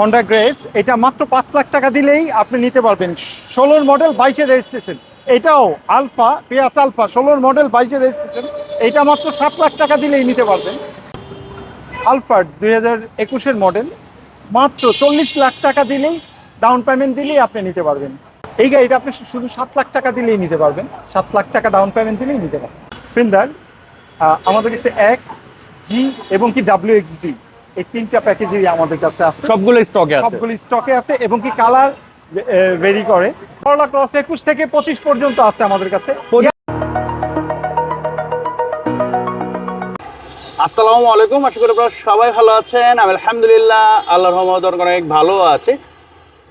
Honda grace এটা মাত্র পাঁচ লাখ টাকা দিলেই আপনি নিতে পারবেন। ষোলোর মডেল বাইশের রেজিস্ট্রেশন এটাও আলফা পেয়াস আলফা ষোলোর মডেল বাইশের রেজিস্ট্রেশন এটা মাত্র সাত লাখ টাকা দিলেই নিতে পারবেন। আলফার দুই হাজার একুশের মডেল মাত্র চল্লিশ লাখ টাকা দিলেই ডাউন পেমেন্ট দিলেই আপনি নিতে পারবেন। এই গাড়িটা আপনি শুধু সাত লাখ টাকা দিলেই নিতে পারবেন। সাত লাখ টাকা ডাউন পেমেন্ট দিলেই নিতে পারবেন। ফিল্ডার আমাদের কাছে এক্স জি এবং কি ডাব্লিউ এক্স ডি এই তিনটা প্যাকেজই আমাদের কাছে আছে। সবগুলো স্টকে আছে। সবগুলি স্টকে আছে এবং কি কালার ভেরি করে। করলা ক্রস একুশ থেকে পঁচিশ পর্যন্ত আছে আমাদের কাছে। আসসালামু আলাইকুম আশা করি আপনারা সবাই ভালো আছেন। আমি আলহামদুলিল্লাহ আল্লাহর রহমত অনেক ভালো আছে।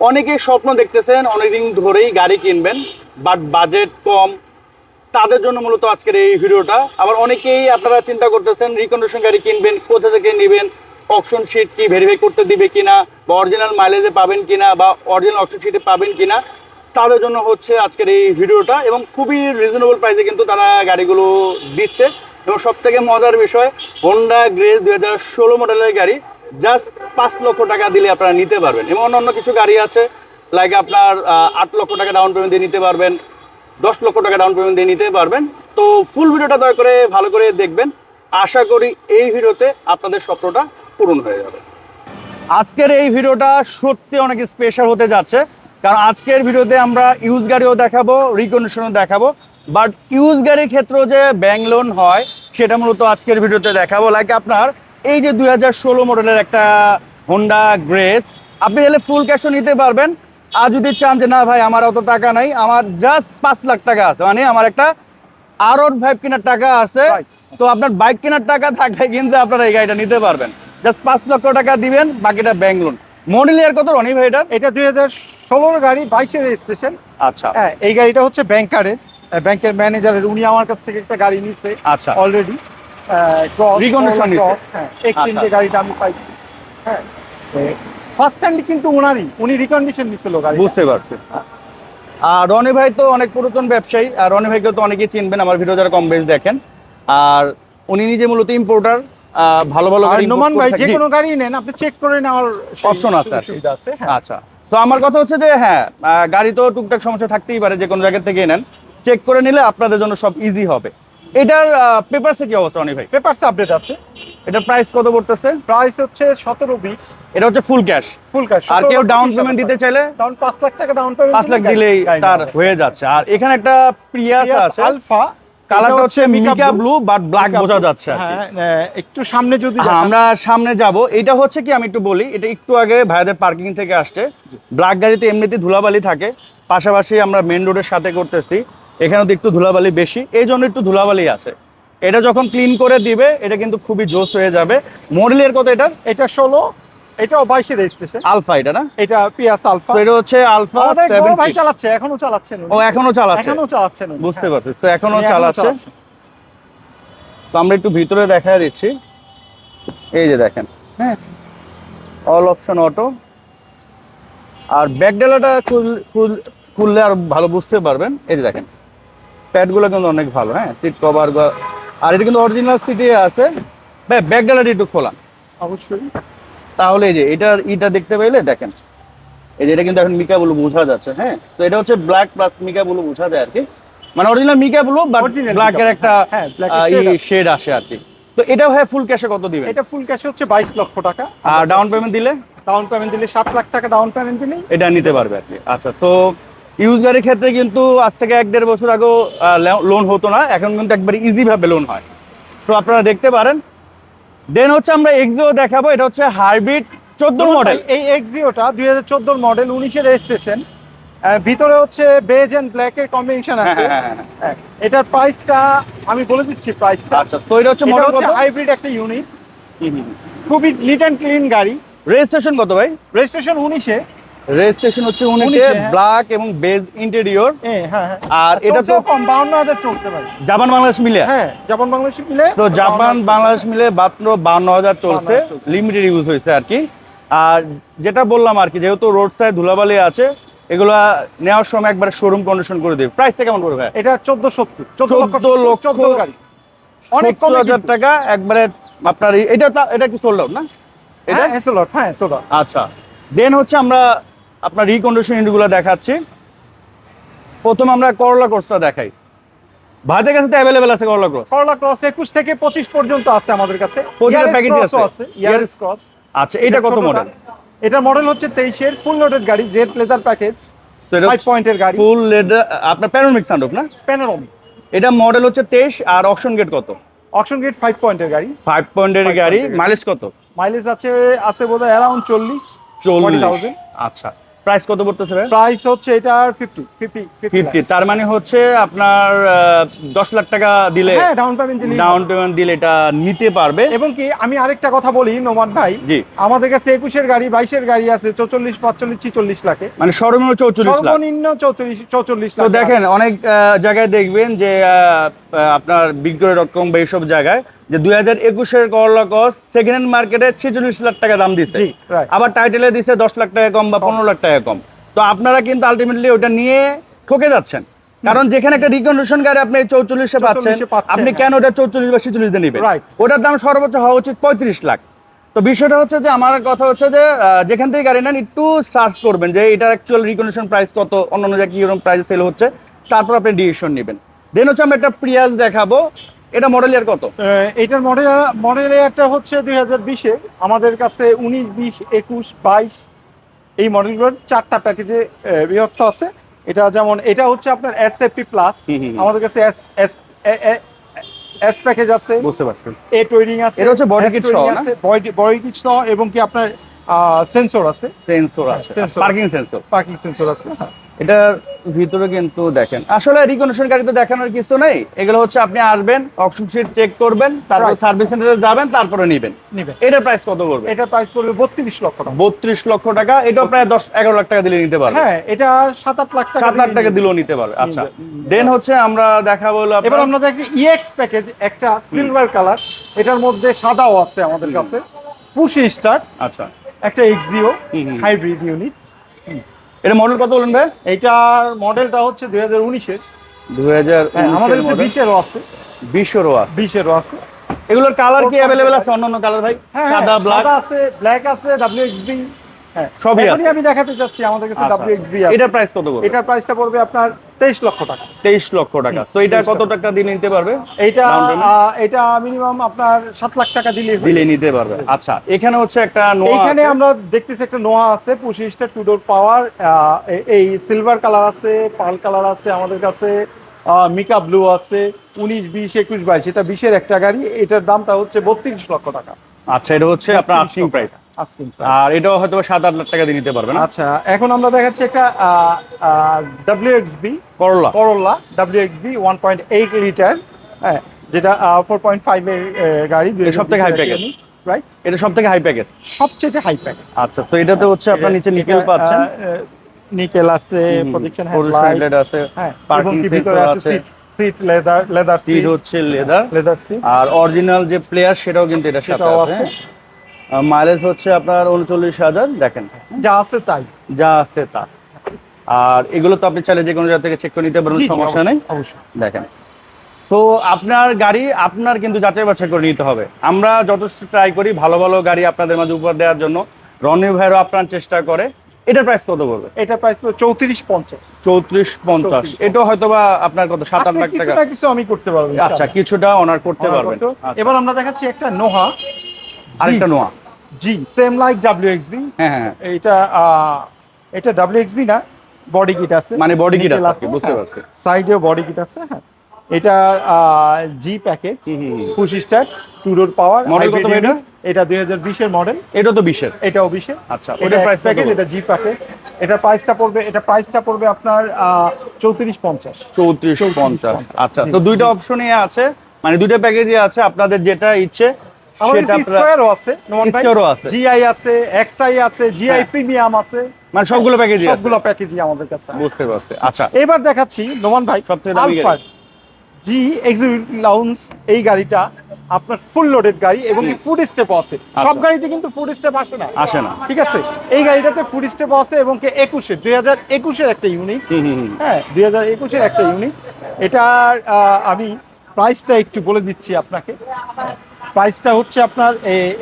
অনেকেই স্বপ্ন দেখতেছেন অনেকদিন ধরেই গাড়ি কিনবেন বাট বাজেট কম। তাদের জন্য মূলত আজকের এই ভিডিওটা। আবার অনেকেই আপনারা চিন্তা করতেছেন রিকন্ডিশন গাড়ি কিনবেন কোথা থেকে নেবেন অপশন শিট কি ভেরিফাই করতে দিবে কিনা বা অরিজিনাল মাইলেজে পাবেন কিনা বা অরিজিনাল অপশন শিটে পাবেন কিনা, তাদের জন্য হচ্ছে আজকের এই ভিডিওটা এবং খুবই রিজনেবল প্রাইসে কিন্তু তারা গাড়িগুলো দিচ্ছে। এবং সব থেকে মজার বিষয় হোন্ডা গ্রেস দুই হাজার ষোলো মডেলের গাড়ি জাস্ট পাঁচ লক্ষ টাকা দিলে আপনারা নিতে পারবেন এবং অন্যান্য কিছু গাড়ি আছে লাইক আপনার আট লক্ষ টাকা ডাউন পেমেন্ট দিয়ে নিতে পারবেন, দশ লক্ষ টাকা ডাউন পেমেন্ট দিয়ে নিতে পারবেন। তো ফুল ভিডিওটা দয়া করে ভালো করে দেখবেন। আশা করি এই ভিডিওতে আপনাদের স্বপ্নটা পূরণ হয়ে যাবে। আজকের এই ভিডিওটা সত্যি অনেক স্পেশাল হতে যাচ্ছে। কারণ আজকের ভিডিওতে আমরা ইউজ গাড়িও দেখাবো রিকন্ডিশনও দেখাবো। বাট ইউজ গাড়ির ক্ষেত্রেও যে ব্যাংক লোন হয় সেটা মূলত আজকের ভিডিওতে দেখাবো। লাইক আপনার এই যে দুই হাজার ষোলো মডেলের একটা হোন্ডা গ্রেস আপনি এলে ফুল ক্যাশও নিতে পারবেন। আর যদি চান যে না ভাই আমার অত টাকা নাই আমার জাস্ট পাঁচ লাখ টাকা আছে। মানে আমার একটা আর ফাইভ কেনার টাকা আছে। তো আপনার বাইক কেনার টাকা থাকলে কিন্তু আপনারা এই গাড়িটা নিতে পারবেন। জাস্ট পাঁচ লক্ষ টাকা দিবেন বাকিটা ব্যাংক লোন মডেল ইয়ার কত রনি ভাই এটা এটা দুই হাজার ষোলোর গাড়ি বাইশের রেজিস্ট্রেশন আচ্ছা। হ্যাঁ এই গাড়িটা হচ্ছে ব্যাংকারের ব্যাংকের ম্যানেজারের উনি আমার কাছ থেকে একটা গাড়ি নিচ্ছে আচ্ছা। অলরেডি হ্যাঁ এক্সচেঞ্জে আচ্ছা। গাড়িটা আমি পাইছি। হ্যাঁ ফার্স্ট হ্যান্ড কিন্তু ওনারই উনি রিকন্ডিশন নিছিল গাড়ি বুঝতে পারছি। আর রনি ভাই তো অনেক পুরাতন ব্যবসায়ী আর রনি ভাইকে তো অনেকেই চিনবেন আমার ভিডিও যারা কম বেশ দেখেন। আর উনি নিজে মূলত ইম্পোর্টার ভালো ভালো গাড়ি নোমান ভাই যে কোনো গাড়ি নেন আপনি চেক করে নেওয়ার Option আছে আর সুবিধা আছে হ্যাঁ। আচ্ছা। তো আমার কথা হচ্ছে যে হ্যাঁ গাড়ি তো টুকটাক সমস্যা থাকতেই পারে যে কোনো জায়গা থেকে নেন। চেক করে নিলে আপনাদের জন্য সব ইজি হবে। এটার পেপারসে কি অবস্থা রনি ভাই? পেপারস আপডেট আছে। এটার প্রাইস কত পড়তেছে? প্রাইস হচ্ছে সতেরো বিশ। এটা হচ্ছে ফুল ক্যাশ ফুল ক্যাশ আর কেউ ডাউন পেমেন্ট দিতে চাইলে ডাউন পাঁচ লাখ টাকা ডাউন পেমেন্ট পাঁচ লাখ দিলেই তার হয়ে যাচ্ছে। আর এখানে একটা প্রিয়াস আছে। আলফা কালারটা হচ্ছে মিকা ব্লু বাট ব্ল্যাক বোঝা যাচ্ছে হ্যাঁ একটু সামনে যদি হ্যাঁ, আমরা সামনে যাব। এটা হচ্ছে কি আমি একটু বলি এটা একটু আগে ভাইয়াদের পার্কিং থেকে আসছে। ব্ল্যাক গাড়িতে এমনিতে ধুলাবালি থাকে পাশাপাশি আমরা মেন রোডের সাথে করতেছি। এখানেও তো একটু ধুলাবালি বেশি এই জন্য একটু ধুলাবালি আছে। এটা যখন ক্লিন করে দিবে এটা কিন্তু খুবই জোস হয়ে যাবে। মডেলের কত এটা এটা ষোলো এটাও বাইশে রেজিস্ট্রেশন। আলফা এটা না? এটা পিয়াস আলফা। এটা হচ্ছে আলফা আমাদের এক বড় ভাই চালাচ্ছে এখনও চালাচ্ছেন উনি। ও এখনও চালাচ্ছে? এখনও চালাচ্ছেন উনি, বুঝতে হ্যাঁ। পারছি। তো এখনও চালাচ্ছে? তো আমরা একটু ভিতরে দেখা দিচ্ছি। এই যে দেখেন হ্যাঁ। অল অপশন অটো আর ব্যাক ডালাটা খুল- খুল- খুললে আর ভালো বুঝতে পারবেন। এই যে দেখেন প্যাডগুলো কিন্তু অনেক ভালো হ্যাঁ। সিট কভার আর এটা কিন্তু অরিজিনাল সিটে আছে। ব্যাক ডালাটা একটু খোলা অবশ্যই। তাহলে এই যে এটার ইটা দেখতে পাইলে দেখেন। এই যে এটা কিন্তু এখন মিকা ব্লু বোঝা যাচ্ছে হ্যাঁ? তো এটা হচ্ছে ব্ল্যাক প্লাস মিকা ব্লু বোঝা যায় আর কি মানে original mica blue but Original black এর Mica blue, একটা হ্যাঁ, black এর শেড আসে আর কি তো এটা হয় ফুল ক্যাশে কত দিবেন? এটা ফুল ক্যাশে হচ্ছে বাইশ লক্ষ টাকা। আর ডাউন পেমেন্ট দিলে? ডাউন পেমেন্ট দিলে সাত লাখ টাকা ডাউন পেমেন্ট দিলে। এটা নিতে পারবে আর কি আচ্ছা তো ইউজ গাড়ির ক্ষেত্রে কিন্তু আজ থেকে এক দেড় বছর আগেও লোন হতো না। এখন কিন্তু একবারে ইজি ভাবে লোন হয়। তো আপনারা দেখতে পারেন দেন হচ্ছে আমরা এক্সিও দেখাবো এটা হচ্ছে হাইব্রিড চোদ্দ মডেল এই এক্সিওটা দুই হাজার চোদ্দোর মডেল উনিশের রেজিস্ট্রেশন ভিতরে হচ্ছে বেজ এন্ড ব্ল্যাক এর কম্বিনেশন হ্যাঁ আছে। হ্যাঁ হ্যাঁ এটার প্রাইসটা আমি বলে দিচ্ছি প্রাইসটা আচ্ছা তো এটা হচ্ছে মডেল হচ্ছে হাইব্রিড একটা ইউনিট খুবই নিট অ্যান্ড ক্লিন গাড়ি। রেজিস্ট্রেশন কত ভাই? রেজিস্ট্রেশন উনিশে। রেজিস্ট্রেশন হচ্ছে হ্যাঁ। ব্ল্যাক এবং বেজ ইন্টেরিয়র হ্যাঁ হ্যাঁ। আর এটা তো চলছেও কম বাউন্ন হাজার চলছে ভাই। জাপান বাংলাদেশ মিলে? হ্যাঁ জাপান বাংলাদেশ মিলে। তো জাপান বাংলাদেশ মিলে মাত্র বান্ন হাজার চলছে। 52,000 চলছে। লিমিটেড ইউজ হয়েছে আর কি। আর যেটা বললাম আর কি যেহেতু রোড সাইড ধুলাবালি আছে এগুলা নেওয়ার সময় একবার শোরুম কন্ডিশন করে দেবে প্রাইসটা কেমন ভাই? এটা চোদ্দ সত্তর। চোদ্দ লক্ষ 14 চোদ্দ গাড়ি। অনেক কমে হাজার টাকা একবারে আপনার এটা এটা কি সোল্ড আউট না? এটা? হ্যাঁ এসোলট হ্যাঁ এসোলট আচ্ছা। দেন হচ্ছে আমরা আপনার রিকন্ডিশন ইন্ডগুলো দেখাচ্ছি। প্রথম আমরা করলা কোর্সটা দেখাই। ভাইদের কাছে তো অ্যাভেলেবেল আছে করলা ক্রস করলা ক্রস একুশ থেকে পঁচিশ পর্যন্ত আছে আমাদের কাছে। প্রতিটা ইয়ারিস আছে। আছে ক্রস আচ্ছা এটা কত মডেল এটা মডেল হচ্ছে তেইশের ফুল লোডেড গাড়ি জেড লেদার প্যাকেজ পয়েন্টের গাড়ি। ফুল লেদার আপনার সানরুফ না? এটা মডেল হচ্ছে তেইশ আর অকশন গেট কত? অকশন গেট পয়েন্টের গাড়ি। পয়েন্টের গাড়ি মাইলেজ কত? মাইলেজ আছে আছে বোধহয় অ্যারাউন্ড চল্লিশ চল্লিশ 40,000 আচ্ছা। প্রাইস কত পড়তেছে ভাই? প্রাইস হচ্ছে এটার ফিফটি ফিফটি ফিফটি তার মানে হচ্ছে আপনার আহ, দশ লাখ টাকা দিলে হ্যাঁ ডাউন পেমেন্ট দিলে ডাউন পেমেন্ট দিলে এটা নিতে পারবে। এবং কি আমি আরেকটা কথা বলি নোমান ভাই। জি। আমাদের কাছে একুশের গাড়ি বাইশের গাড়ি আছে চৌচল্লিশ পাঁচচল্লিশ ছিচল্লিশ লাখে। মানে সর্বনিম্ন চৌচল্লিশ লাখ। সর্বনিম্ন চৌত্রিশ চৌচল্লিশ তো দেখেন অনেক জায়গায় দেখবেন যে আপনার বিক্রয় ডট কম বা এইসব জায়গায় যে দুই হাজার একুশের করলা কস সেকেন্ড হ্যান্ড মার্কেটে ছেচল্লিশ লাখ টাকা দাম দিচ্ছে আবার টাইটেলে দিছে দশ লাখ টাকা কম বা পনেরো লাখ টাকা কম। তো আপনারা কিন্তু আলটিমেটলি ওটা নিয়ে ঠকে যাচ্ছেন। কারণ যেখানে একটা রিকন্ডিশন গাড়ি আপনি চৌচল্লিশে পাচ্ছেন 44 পাচ্ছেন, আপনি হ্যাঁ। কেন ওটা চৌচল্লিশ বা ছিচল্লিশ দিয়ে নেবেন? ওটার দাম সর্বোচ্চ হওয়া উচিত পঁয়ত্রিশ লাখ। তো বিষয়টা হচ্ছে যে আমার কথা হচ্ছে যে যেখান থেকে গাড়ি নেন একটু সার্চ করবেন যে এটার অ্যাকচুয়াল রিকন্ডিশন প্রাইস কত অন্য অন্য জায়গায় কীরকম প্রাইস সেল হচ্ছে তারপর আপনি ডিসিশন নেবেন। দেন হচ্ছে আমরা একটা প্রিয়াস দেখাবো। এটা মডেল ইয়ার কত? এটার মডেল মডেল একটা হচ্ছে দুই হাজার বিশে। আমাদের কাছে উনিশ বিশ একুশ বাইশ এই মডেলগুলোর চারটা প্যাকেজে বিভক্ত আছে। এটা যেমন এটা হচ্ছে আপনার এস এপি প্লাস। আমাদের কাছে এস এস এস প্যাকেজ আছে। বুঝতে পারছেন এ টোয়ারিং আছে। এটা হচ্ছে kit touring সহ, আছে। বডি বডি কিট সহ এবং কি আপনার সেন্সর আছে। সেন্সর আছে। পার্কিং সেন্সর পার্কিং সেন্সর আছে। এটার ভিতরে কিন্তু দেখেন। আসলে রিকন্ডিশন গাড়িতে দেখানোর কিছু নেই। এগুলো হচ্ছে আপনি আসবেন অপশন শিট চেক করবেন তারপর সার্ভিস সেন্টারে যাবেন তারপরে নেবেন। নিবেন। এটার প্রাইস কত করবে এটার প্রাইস করবে বত্রিশ লক্ষ টাকা। বত্রিশ লক্ষ টাকা এটাও প্রায় দশ এগারো লাখ টাকা দিলে নিতে পারবে। হ্যাঁ এটা সাত আট লাখ টাকা সাত লাখ টাকা দিলেও নিতে পারবে। আচ্ছা দেন হচ্ছে আমরা দেখাবো হলো এবার আমরা দেখি ইএক্স প্যাকেজ একটা সিলভার কালার এটার মধ্যে সাদাও আছে আমাদের কাছে। Push start. আচ্ছা। একটা এক্সিও। হাইব্রিড ইউনিট এটা মডেল কত বলেন ভাই? এইটার মডেলটা হচ্ছে দুই হাজার উনিশের। দুই হাজার হ্যাঁ আমাদের কাছে বিশেরও আছে। বিশেরও আছে। বিশেরও আছে। এগুলোর কালার কি অ্যাভেলেবেল আছে? অন্যান্য কালার ভাই? হ্যাঁ সাদা হ্যাঁ, ব্ল্যাক সাদা আছে ব্ল্যাক আছে ডাব্লিউ এক্সবি হ্যাঁ সবই আছে। আমি দেখাতে চাচ্ছি আমাদের কাছে আচ্ছা, ডাব্লিউ আচ্ছা। এক্সবি আছে। এটার প্রাইস কত বলব এটার প্রাইসটা পড়বে আপনার তেইশ লক্ষ টাকা। তেইশ লক্ষ টাকা। তো এটা কত টাকা দিয়ে নিতে পারবে? এইটা এটা মিনিমাম আপনার সাত লাখ টাকা দিলে দিলে নিতে পারবে। আচ্ছা এখানে হচ্ছে একটা নোয়া এইখানে আছে। আমরা দেখতেছি একটা নোয়া আছে পঁচিশটা টু ডোর পাওয়ার এই সিলভার কালার আছে পাল কালার আছে আমাদের কাছে মিকা ব্লু আছে উনিশ বিশ একুশ বাইশ এটা বিশের একটা গাড়ি এটার দামটা হচ্ছে বত্রিশ লক্ষ টাকা। আচ্ছা এটা হচ্ছে আপনার আস্কিং প্রাইস। আর এটাও হয়তো সাত আট লাখ টাকা দিয়ে নিতে পারবে না আচ্ছা এখন আমরা দেখাচ্ছি একটা W X B Corolla Corolla W X B one point eight litre হ্যাঁ যেটা ফোর পয়েন্ট ফাইভ এর গাড়ি। এর সবথেকে high package। রাইট এটা সব থেকে হাই প্যাকেজ সবচেয়ে হাই প্যাকেজ আচ্ছা তো এটাতে হচ্ছে আপনার নিচে নিকেল পাচ্ছেন। নিকেল আছে প্রোটেকশন হেডলাইট আছে হ্যাঁ এবং Parking কি ভিতরে sensor আছে। সিট লেদার লেদার সিট হচ্ছে লেদার লেদার সিট আর অরিজিনাল যে প্লেয়ার সেটাও কিন্তু এটার সাথে আছে আছে। মাইলেজ হচ্ছে আপনার উনচল্লিশ হাজার দেখেন। যা আছে তাই। যা আছে তা। আর এগুলো তো আপনি চাইলে যে কোনো জায়গা থেকে চেক করে নিতে পারবেন সমস্যা নেই। অবশ্যই, দেখেন। তো আপনার গাড়ি আপনার কিন্তু যাচাই বাছাই করে নিতে হবে। আমরা যথেষ্ট ট্রাই করি ভালো ভালো গাড়ি আপনাদের মাঝে উপহার দেওয়ার জন্য। রনি ভাইরও আপনার চেষ্টা করে। এটার প্রাইস কত পড়বে? এটা প্রাইস চৌত্রিশ পঞ্চাশ। চৌত্রিশ পঞ্চাশ। এটা হয়তো বা আপনার কত সাত আট আসলে লাখ কিছু টাকা? কিছু আমি করতে পারব আচ্ছা কিছুটা অনার করতে পারবেন। আচ্ছা, এবার আমরা দেখাচ্ছি একটা নোহা আরেকটা নোয়া জি সেম লাইক ডাব্লিউ এক্সবি হ্যাঁ হ্যাঁ। এটা এটা ডাব্লিউ এক্সবি না বডি কিট আছে। মানে kit Nickel আছে, বুঝতে হ্যাঁ। পারছি। সাইডেও বডি কিট আছে হ্যাঁ। এটা G package. Push start two door power Model কত এটা? এটা দুই হাজার বিশের মডেল এটা তো বিশের। এটাও বিশের। আচ্ছা এটা প্রাইস প্যাকেজ এটা জি প্যাকেজ এটা প্রাইসটা পড়বে এটা প্রাইসটা পড়বে আপনার চৌত্রিশ পঞ্চাশ। চৌত্রিশ 34, পঞ্চাশ। আচ্ছা তো দুইটা। অপশনই আছে মানে দুইটা প্যাকেজই আছে আপনাদের যেটা ইচ্ছে আমাদের আছে নোমান ভাই। Square আছে। জিআই আছে এক্সআই আছে জিআই। প্রিমিয়াম আছে। মানে সবগুলো প্যাকেজই আছে। সবগুলো প্যাকেজই আমাদের কাছে বুঝতে পারছি। আচ্ছা। এবার দেখাচ্ছি নোমান ভাই সবথেকে দামি গাড়ি। জি এক্সিকিউটিভ লাউন্স এই গাড়িটা আপনার ফুল লোডেড গাড়ি এবং ফুড স্টেপ আছে। সব গাড়িতে কিন্তু ফুড স্টেপ আসে না। আসে না। ঠিক আছে? এই গাড়িটাতে ফুড স্টেপ আছে এবং কি একুশে দুই হাজার একুশের একটা ইউনিট। হ্যাঁ দুই হাজার একুশের একটা ইউনিট এটার আমি প্রাইসটা একটু বলে দিচ্ছি আপনাকে। প্রাইসটা হচ্ছে আপনার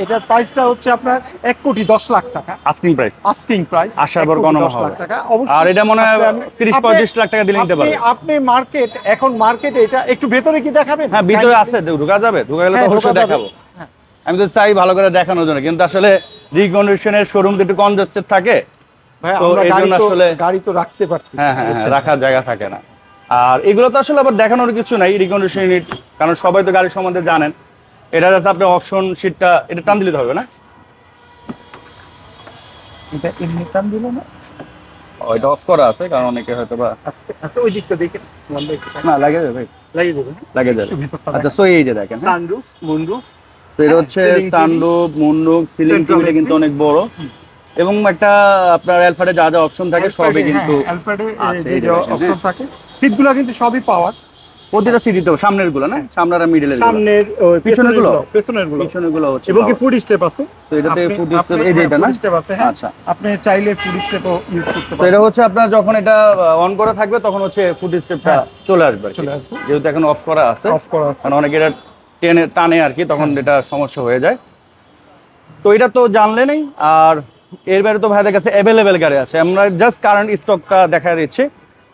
এটার প্রাইসটা হচ্ছে আপনার এক কোটি দশ লাখ টাকা। আস্কিং প্রাইস আস্কিং প্রাইস পর গণনা দশ লাখ। টাকা। অবশ্যই আর এটা মনে হয় 30 35 লাখ টাকা দিলে নিতে পারবে। আপনি মার্কেট এখন মার্কেটে এটা একটু ভেতরে কি দেখাবেন? হ্যাঁ ভিতরে আছে ঢুকা যাবে ঢুকা গেলে তো হ্যাঁ, অবশ্যই দেখাবো। হ্যাঁ। আমি তো চাই ভালো করে দেখানোর জন্য কিন্তু আসলে রিকন্ডিশনের শোরুম তো একটু কনজেস্টেড থাকে। ভাই, তো এই গাড়ি জন্য আসলে- গাড়ি তো রাখতে পারছি হ্যাঁ হ্যাঁ হ্যাঁ, রাখার জায়গা থাকে না। আর এগুলো তো আসলে আবার দেখানোর কিছু নাই রিকন্ডিশন ইউনিট কারণ সবাই তো গাড়ির সম্বন্ধে জানেন। এটা যাচ্ছে আপনি অপশন শিটটা এটা টান দিলে হবে না? এটা এমনি টান দিল না? ও, এটা অফ করা আছে কারণ অনেকে হয়তো বা আস্তে আস্তে ওই দিকটা দেখে বন্ধ একটু না লাগে যাবে ভাই। লাগিয়ে দেবেন লাগে যাবে। আচ্ছা সো এই যে দেখেন হ্যাঁ। সানরুফ মুনরুফ এটা হ্যাঁ, হচ্ছে সানরুফ মুন্ডুক সিলিং টিভিটা কিন্তু অনেক বড়। এবং একটা আপনার অ্যালফারে যা যা অপশন থাকে সবই কিন্তু অ্যালফ্রেডে আছে, যে এই যে যে অপশন থাকে সিটগুলো কিন্তু সবই পাওয়ার প্রতিটা সিটিতে সামনেরগুলো না? সামনের আর মিডলের সামনের ওই পিছনেরগুলো? পেছনেরগুলো পিছনেরগুলো হচ্ছে এবং কি ফুড স্টেপ আছে? তো এটাতে ফুড আপনি- এই যে হ্যাঁ, এটা না? step আছে হ্যাঁ? আচ্ছা। আপনি চাইলে ফুড স্টেপও ইউজ করতে তো পারেন। এটা হচ্ছে আপনার যখন এটা অন করা থাকবে তখন হচ্ছে ফুড স্টেপটা হ্যাঁ। চলে আসবে চলে আসবে। যেহেতু এখন অফ করা আছে। অফ করা আছে। কারণ অনেকে এটা টেনে টানে আর কি তখন এটা সমস্যা হয়ে যায়। তো এটা তো জানলে নেই। আর এর বাইরে তো ভাইদের কাছে অ্যাভেলেবেল গাড়ি আছে। আমরা জাস্ট কারেন্ট স্টকটা দেখা দিচ্ছি।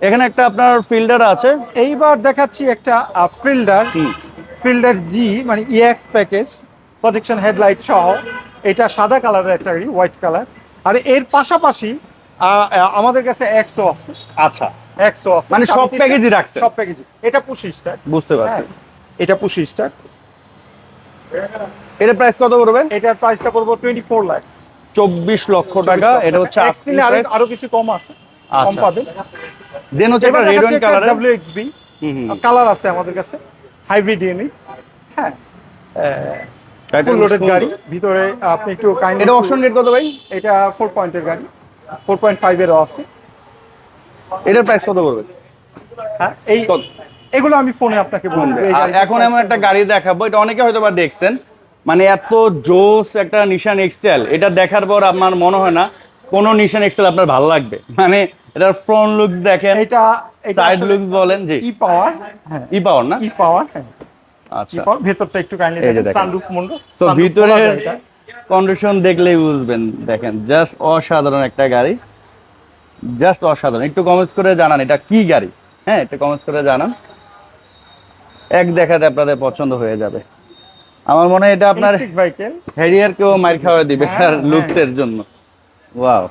এখানে একটা আপনার ফিল্ডার আছে। এইবার দেখাচ্ছি একটা ফিল্ডার। ফিল্ডার জি মানে ইএক্স প্যাকেজ প্রজেকশন হেডলাইট সহ। এটা সাদা কালারের একটা গাড়ি হোয়াইট কালার আর এর পাশাপাশি আমাদের কাছে একশো আছে। আচ্ছা। একশো আছে। মানে সব প্যাকেজই রাখছে? সব প্যাকেজই এটা পুশি স্টার বুঝতে পারছি। হ্যাঁ এটা পুশি স্টার এটা প্রাইস কত পড়বে? এটার প্রাইসটা পড়ব টোয়েন্টি ফোর লাক্স চব্বিশ লক্ষ টাকা। এটা হচ্ছে আরও কিছু কম আছে। কম আচ্ছা। পাবেন। দেন হচ্ছে একটা রেড ওয়াইন কালারের ডাব্লিউ এক্সবি কালার আছে আমাদের কাছে। হাইব্রিড ইউনিট হ্যাঁ। ফুল লোডেড গাড়ি। ভিতরে আপনি একটু কাইন্ড এটা অপশন রেট কত ভাই? এটা ফোর পয়েন্টের গাড়ি। ফোর পয়েন্ট আছে। এটার প্রাইস কত পড়বে? হ্যাঁ এই এগুলো আমি ফোনে আপনাকে বলব এখন এমন একটা গাড়ি দেখাবো এটা অনেকে হয়তো বা দেখছেন। মানে এত জোস একটা নিশান এক্সটেল এটা দেখার পর আপনার মনে হয় না কোনো নিশান এক্সটেল আপনার ভালো লাগবে। মানে এটার ফ্রন্ট লুকস দেখেন এটা সাইড লুকস বলেন জি। ই পাওয়ার হ্যাঁ। ই পাওয়ার না? ই পাওয়ার হ্যাঁ। ই আচ্ছা পাওয়ার ভেতরটা একটু কাইন্ডলি দেখেন। সানরুফ মুন্ডো তো ভিতরে কন্ডিশন দেখলেই বুঝবেন দেখেন জাস্ট অসাধারণ একটা গাড়ি। জাস্ট অসাধারণ। একটু কমেন্টস করে জানান এটা কি গাড়ি? হ্যাঁ একটু কমেন্টস করে জানান। এক দেখাতে আপনাদের পছন্দ হয়ে যাবে। আমার মনে হয় এটা আপনার হ্যারিয়ার কেও মার খাওয়া দিবে হ্যাঁ, তার হ্যাঁ। এর জন্য। ওয়াও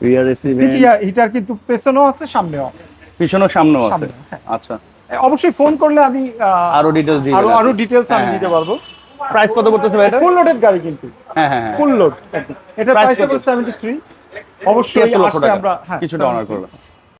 রিয়ার সিটি হিটার কিন্তু পেছনেও আছে সামনেও আছে। পিছনেও সামনেও আছে। হ্যাঁ। আচ্ছা। অবশ্যই ফোন করলে আমি আরও ডিটেলস দিয়ে আরও আরও ডিটেইলস আমি হ্যাঁ। দিতে পারব। প্রাইস কত পড়তেছে ভাই এটা? ফুল লোডেড গাড়ি কিন্তু। হ্যাঁ হ্যাঁ হ্যাঁ। ফুল লোড এটা প্রাইস কত? হবে 73 অবশ্যই আসলে আমরা হ্যাঁ কিছুটা অনার 73 করবে